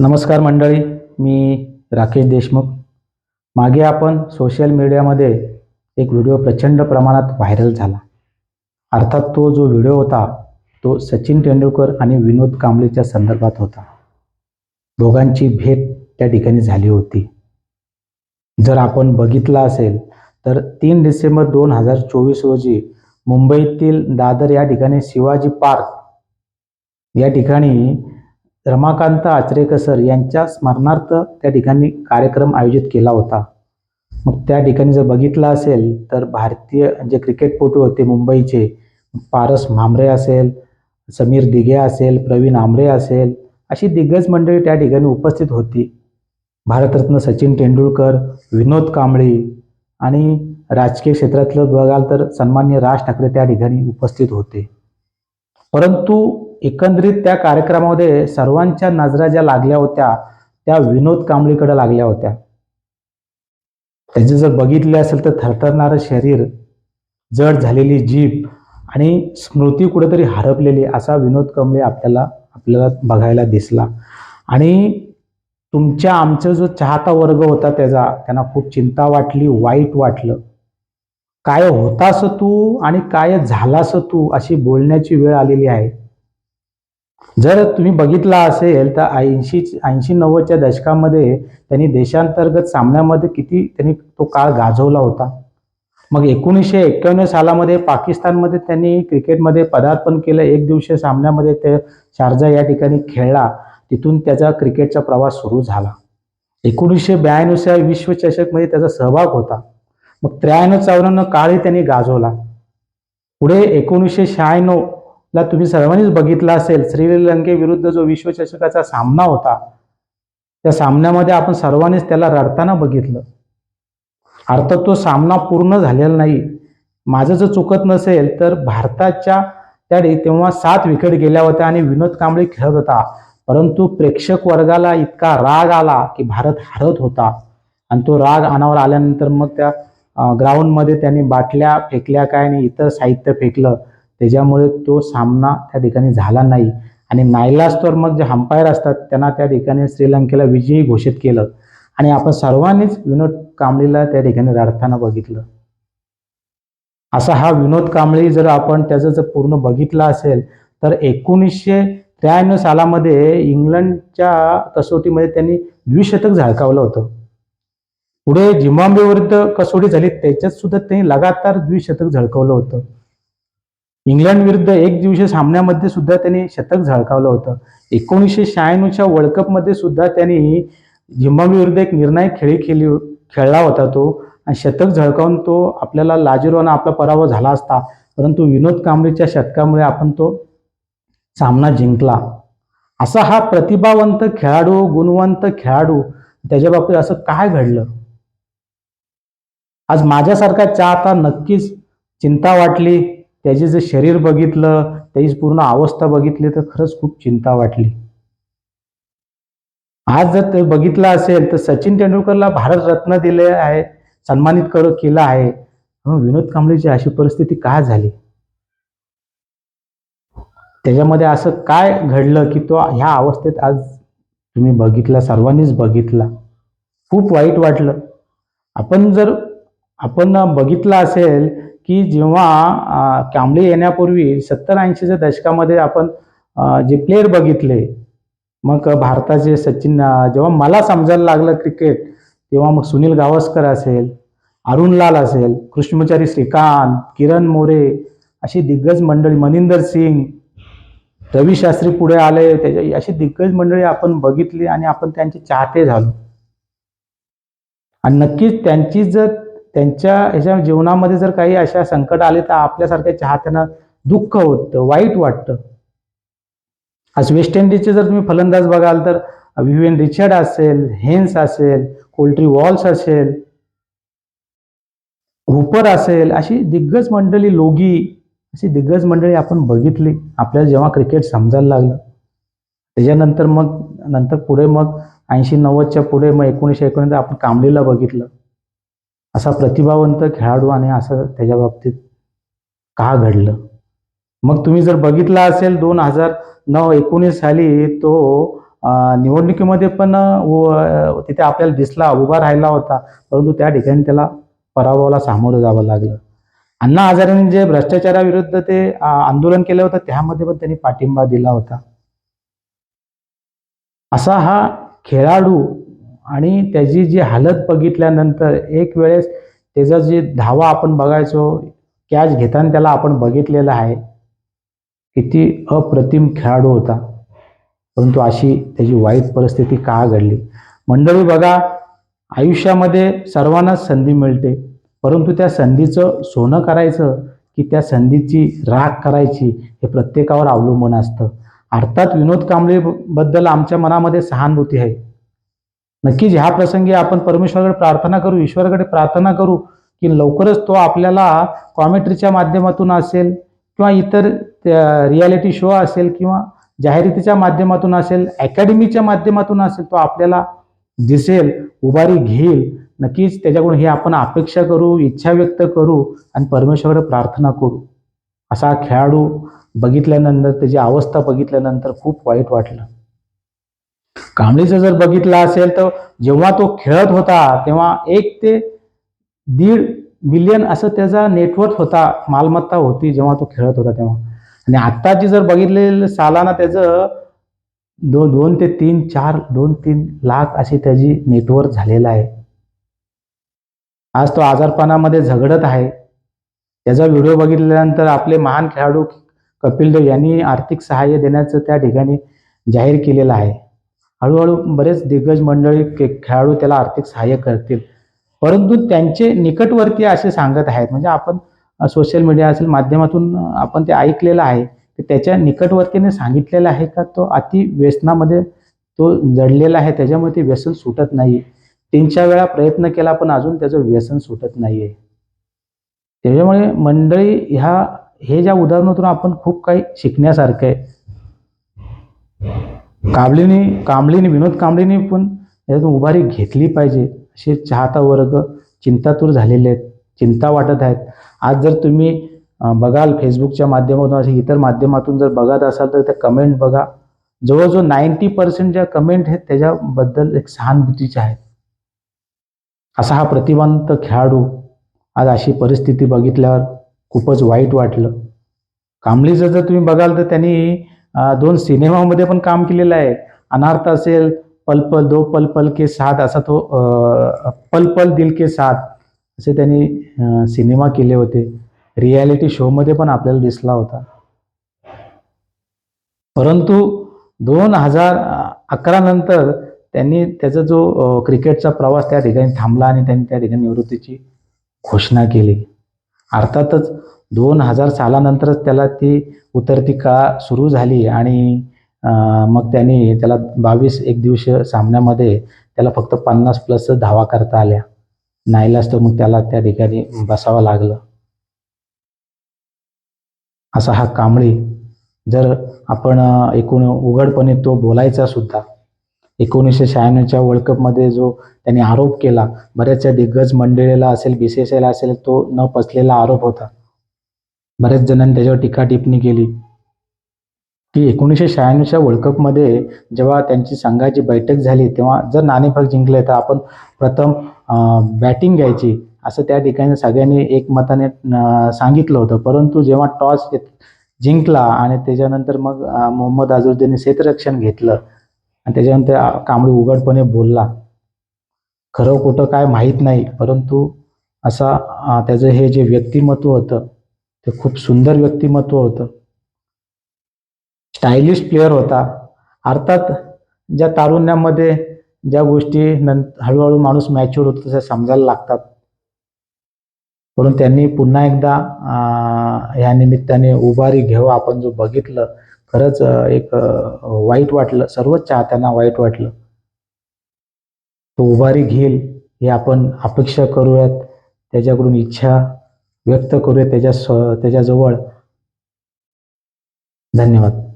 नमस्कार मंडळी मी राकेश देशमुख. मागे आपण सोशल मीडियामध्ये एक व्हिडिओ प्रचंड प्रमाणात व्हायरल झाला. अर्थात तो जो व्हिडिओ होता तो सचिन तेंडुलकर आणि विनोद कांबळेच्या संदर्भात होता. दोघांची भेट त्या ठिकाणी झाली होती. जर आपण बघितला असेल तर तीन डिसेंबर दोन हजार चोवीस रोजी मुंबईतील दादर या ठिकाणी शिवाजी पार्क या ठिकाणी रमाकांत आचरेकर सर यांच्या स्मरणार्थ त्या ठिकाणी कार्यक्रम आयोजित केला होता. मग त्या ठिकाणी जर बघितलं असेल तर भारतीय जे क्रिकेटपटू होते मुंबईचे पारस म्हांबरे असेल समीर दिघे असेल प्रवीण आमरे असेल अशी दिग्गज मंडळी त्या ठिकाणी उपस्थित होती. भारतरत्न सचिन तेंडुलकर विनोद कांबळे आणि राजकीय क्षेत्रातलं बघाल तर सन्मान्य राज ठाकरे त्या ठिकाणी उपस्थित होते. परंतु एकंदरीत त्या कार्यक्रमामध्ये सर्वांच्या नजरा ज्या लागल्या होत्या त्या विनोद कांबळीकडे लागल्या होत्या. त्याचे जर बघितले असेल तर थरथरणारं शरीर जड झालेली जीभ आणि स्मृती कुठेतरी हरपलेली असा विनोद कांबळे आपल्याला आपल्याला बघायला दिसला. आणि तुमच्या आमचा जो चाहता वर्ग होता त्याचा त्यांना खूप चिंता वाटली वाईट वाटलं. काय होतास तू आणि काय झालास तू अशी बोलण्याची वेळ आलेली आहे. जर तुम्ही बघितला असेल तर ऐंशी ऐंशी नव्वदच्या दशकामध्ये त्यांनी देशांतर्गत सामन्यामध्ये किती त्यांनी तो काळ गाजवला होता. मग एकोणीसशे एक्क्याण्णव सालामध्ये पाकिस्तानमध्ये त्यांनी क्रिकेटमध्ये पदार्पण केलं. एक दिवसीय सामन्यामध्ये ते शारजा या ठिकाणी खेळला. तिथून त्याचा क्रिकेटचा प्रवास सुरू झाला. एकोणीसशे ब्याण्णवच्या विश्वचषकमध्ये त्याचा सहभाग होता. मग त्र्याण्णव चौऱ्याण्णव काळही त्यांनी गाजवला. पुढे एकोणीसशे शहाण्णव ला तुम्ही सर्वांनीच बघितला असेल श्रीलंकेविरुद्ध जो विश्वचषकाचा सामना होता त्या सामन्यामध्ये आपण सर्वांनीच त्याला रडताना बघितलं. अर्थात तो सामना पूर्ण झालेला नाही. माझं जर चुकत नसेल तर भारताच्या त्याने तेव्हा सात विकेट गेल्या होत्या आणि विनोद कांबळे खेळत होता. परंतु प्रेक्षक वर्गाला इतका राग आला की भारत हरत होता. आणि तो राग अनावर आल्यानंतर मग त्या ग्राउंडमध्ये त्यांनी बाटल्या फेकल्या काय आणि इतर साहित्य फेकलं. त्याच्यामुळे तो सामना त्या ठिकाणी झाला नाही. आणि नाईलाज तर मग जे अंपायर असतात त्यांना त्या ठिकाणी श्रीलंकेला विजयी घोषित केलं. आणि आपण सर्वांनीच विनोद कांबळीला त्या ठिकाणी रडताना बघितलं. असा हा विनोद कांबळी जर आपण त्याचं जर पूर्ण बघितलं असेल तर एकोणीसशे त्र्याण्णव सालामध्ये इंग्लंडच्या कसोटीमध्ये त्यांनी द्विशतक झळकावलं होतं. पुढे झिम्बाब्वे विरुद्ध कसोटी झाली त्याच्यात सुद्धा त्यांनी लगातार द्विशतक झळकवलं होतं. इंग्लंड विरुद्ध एक दिवसीय सामन्यामध्ये सुद्धा त्यांनी शतक झळकावलं होतं. एकोणीसशे शहाण्णवच्या वर्ल्ड कपमध्ये सुद्धा त्यांनी झिम्बाब्वे विरुद्ध एक निर्णायक खेळी खेळली खेळला होता तो. आणि शतक झळकावून तो आपल्याला लाजीरवाना आपला पराभव झाला असता. परंतु विनोद कांबळेच्या शतकामुळे आपण तो सामना जिंकला. असा हा प्रतिभावंत खेळाडू गुणवंत खेळाडू त्याच्या बाबतीत असं काय घडलं? आज माझ्यासारखा चाहता नक्कीच चिंता वाटली. त्याचे जे शरीर बघितलं त्याची पूर्ण अवस्था बघितली तर खरंच खूप चिंता वाटली. आज जर ते बघितलं असेल तर सचिन तेंडुलकरला भारत रत्न दिले आहे सन्मानित कर केलं आहे. विनोद कांबळेची अशी परिस्थिती का झाली? त्याच्यामध्ये असं काय घडलं की तो ह्या अवस्थेत आज तुम्ही बघितला सर्वांनीच बघितला? खूप वाईट वाटलं. आपण जर आपण बघितलं असेल की जेव्हा कांबळे येण्यापूर्वी सत्तर ऐंशीच्या दशकामध्ये आपण जे प्लेयर बघितले मग भारताचे सचिन जेव्हा मला समजायला लागलं क्रिकेट तेव्हा मग सुनील गावस्कर असेल अरुण लाल असेल कृष्णचारी श्रीकांत किरण मोरे अशी दिग्गज मंडळी मनिंदर सिंग रवी शास्त्री पुढे आले त्याच्या अशी दिग्गज मंडळी आपण बघितली आणि आपण त्यांचे चाहते झालो. आणि नक्कीच त्यांची जर त्यांच्या ह्याच्या जीवनामध्ये जर काही अशा संकट आले तर आपल्यासारख्या चाहत्यांना दुःख होतं वाईट वाटतं. आज वेस्ट इंडिजचे जर तुम्ही फलंदाज बघाल तर विवियन रिचर्ड असेल हेन्स असेल कोल्ट्री वॉल्स असेल हुपर असेल अशी दिग्गज मंडळी लोगी अशी दिग्गज मंडळी आपण बघितली. आपल्याला जेव्हा क्रिकेट समजायला लागलं त्याच्यानंतर मग नंतर पुढे मग ऐंशी नव्वदच्या पुढे मग एकोणीसशे एकोणीस आपण कामलीला बघितलं. असा प्रतिभावंत खेळाडू आणि असं त्याच्या बाबतीत का घडलं? मग तुम्ही जर बघितला असेल दोन हजार नऊ एकोणीस साली तो निवडणुकीमध्ये पण तिथे आपल्याला दिसला उभा राहिला होता. परंतु त्या ठिकाणी त्याला पराभवाला सामोरं जावं लागलं. अण्णा हजारेंनी जे भ्रष्टाचाराविरुद्ध ते आंदोलन केलं होतं त्यामध्ये पण त्यांनी पाठिंबा दिला होता. असा हा खेळाडू आणि त्याची जी हालत बघितल्यानंतर एक वेळेस त्याचा जे धावा आपण बघायचो कॅच घेताना त्याला आपण बघितलेलं आहे. किती अप्रतिम खेळाडू होता. परंतु अशी त्याची वाईट परिस्थिती का घडली? मंडळी बघा आयुष्यामध्ये सर्वांनाच संधी मिळते. परंतु त्या संधीचं सोनं करायचं की त्या संधीची राख करायची हे प्रत्येकावर अवलंबून असतं. अर्थात विनोद कांबळेबद्दल आमच्या मनामध्ये सहानुभूती आहे. नक्कीच ह्या प्रसंगी आपण परमेश्वराकडे प्रार्थना करू ईश्वराकडे प्रार्थना करू की लवकरच तो आपल्याला कॉमेंट्रीच्या माध्यमातून असेल किंवा इतर रियालिटी शो असेल किंवा जाहिरातीच्या माध्यमातून असेल अकॅडमीच्या माध्यमातून असेल तो आपल्याला दिसेल उभारी घेईल. नक्कीच त्याच्याकडून हे आपण अपेक्षा करू इच्छा व्यक्त करू आणि परमेश्वराकडे प्रार्थना करू. असा खेळाडू बघितल्यानंतर त्याची अवस्था बघितल्यानंतर खूप वाईट वाटलं. कांबळीचं जर बघितलं असेल तर जेव्हा तो खेळत होता तेव्हा एक ते दीड मिलियन असं त्याचा नेटवर्क होता मालमत्ता होती जेव्हा तो खेळत होता तेव्हा. आणि आत्ताची जर बघितलेलं सालाना त्याचं दोन दोन ते तीन चार दोन तीन लाख अशी त्याची नेटवर्क झालेलं आहे. आज तो आजारपणामध्ये झगडत आहे. त्याचा व्हिडिओ बघितल्यानंतर आपले महान खेळाडू कपिल देव यांनी आर्थिक सहाय्य देण्याचं त्या ठिकाणी जाहीर केलेलं आहे. हळूहळू बरेच दिग्गज मंडळी खेळाडू त्याला आर्थिक सहाय्य करतील. परंतु त्यांचे निकटवर्ती असे सांगत आहेत म्हणजे आपण सोशल मीडिया असेल माध्यमातून आपण ते ऐकलेलं आहे की त्याच्या निकटवर्तीने सांगितलेलं आहे का? तो अति व्यसनामध्ये तो जडलेला आहे त्याच्यामुळे ते व्यसन सुटत नाही. तीन चार वेळा प्रयत्न केला पण अजून त्याचं व्यसन सुटत नाही आहे त्याच्यामुळे मंडळी ह्या हे ज्या उदाहरणातून आपण खूप काही शिकण्यासारखं आहे. कांबळीने कांबळीने विनोद कांबळीने पण यातून उभारी घेतली पाहिजे. असे चाहता वर्ग चिंतातूर झालेले आहेत चिंता वाटत आहेत. आज जर तुम्ही बघाल फेसबुकच्या माध्यमातून असे इतर माध्यमातून जर बघत असाल तर त्या कमेंट बघा. जवळजवळ नाईन्टी पर्सेंट ज्या कमेंट आहेत त्याच्याबद्दल एक सहानुभूतीच्या आहेत. असा हा प्रतिभावंत खेळाडू आज अशी परिस्थिती बघितल्यावर खूपच वाईट वाटलं. कांबळीचं जर तुम्ही बघाल तर त्यांनी दोन सिनेमामध्ये पण काम केलेलं आहे. अनार्थ असेल पल पल दो पल पल के साथ असा तो पल पल दिल के साथ असे त्यांनी सिनेमा केले होते. रियालिटी शोमध्ये पण आपल्याला दिसला होता. परंतु दोन हजार अकरा नंतर त्यांनी त्याचा जो क्रिकेटचा प्रवास त्या ठिकाणी थांबला आणि त्यांनी त्या ठिकाणी निवृत्तीची घोषणा केली. अर्थातच दोन हजार सालानंतरच त्याला ती उतरती कळा सुरू झाली आणि मग त्यांनी त्याला बावीस एक दिवशीय सामन्यामध्ये त्याला फक्त पन्नास प्लस धावा करता आल्या. नाईलाज तर मग त्याला त्या ठिकाणी बसावं लागलं. असा हा कांबळी. जर आपण एकूण उघडपणे तो बोलायचा सुद्धा एकोणीसशे शहाण्णवच्या वर्ल्ड कपमध्ये जो त्यांनी आरोप केला बऱ्याचशा दिग्गज मंडळीला असेल बी सी एस आयला असेल तो न पचलेला आरोप होता. बऱ्याच जणांनी त्याच्यावर टीका टिप्पणी केली. की एकोणीसशे शहाण्णवच्या वर्ल्ड कपमध्ये जेव्हा त्यांची संघाची बैठक झाली तेव्हा जर नाणेफेक जिंकले तर आपण प्रथम बॅटिंग घ्यायची असं त्या ठिकाणी सगळ्यांनी एकमताने सांगितलं होतं. परंतु जेव्हा टॉस जिंकला आणि त्याच्यानंतर मग मोहम्मद अझरुद्दीनने क्षेत्ररक्षण घेतलं आणि त्याच्यानंतर कांबळी उघडपणे बोलला. खरं कुठं काय माहीत नाही परंतु असा त्याचं हे जे व्यक्तिमत्व होतं ते खूप सुंदर व्यक्तिमत्व होतं. स्टायलिश प्लेअर होता. अर्थात ज्या तारुण्यामध्ये ज्या गोष्टी नंतर हळूहळू माणूस मॅच्युअर होतो तशा समजायला लागतात. म्हणून त्यांनी पुन्हा एकदा या निमित्ताने उभारी घेवा आपण जो बघितलं. खरंच एक वाईट वाटलं. सर्वच चाहत्यांना वाईट वाटलं. तो उभारी घेईल हे आपण अपेक्षा करूयात. त्याच्याकडून इच्छा व्यक्त करूया त्याच्या स्व त्याच्याजवळ. धन्यवाद.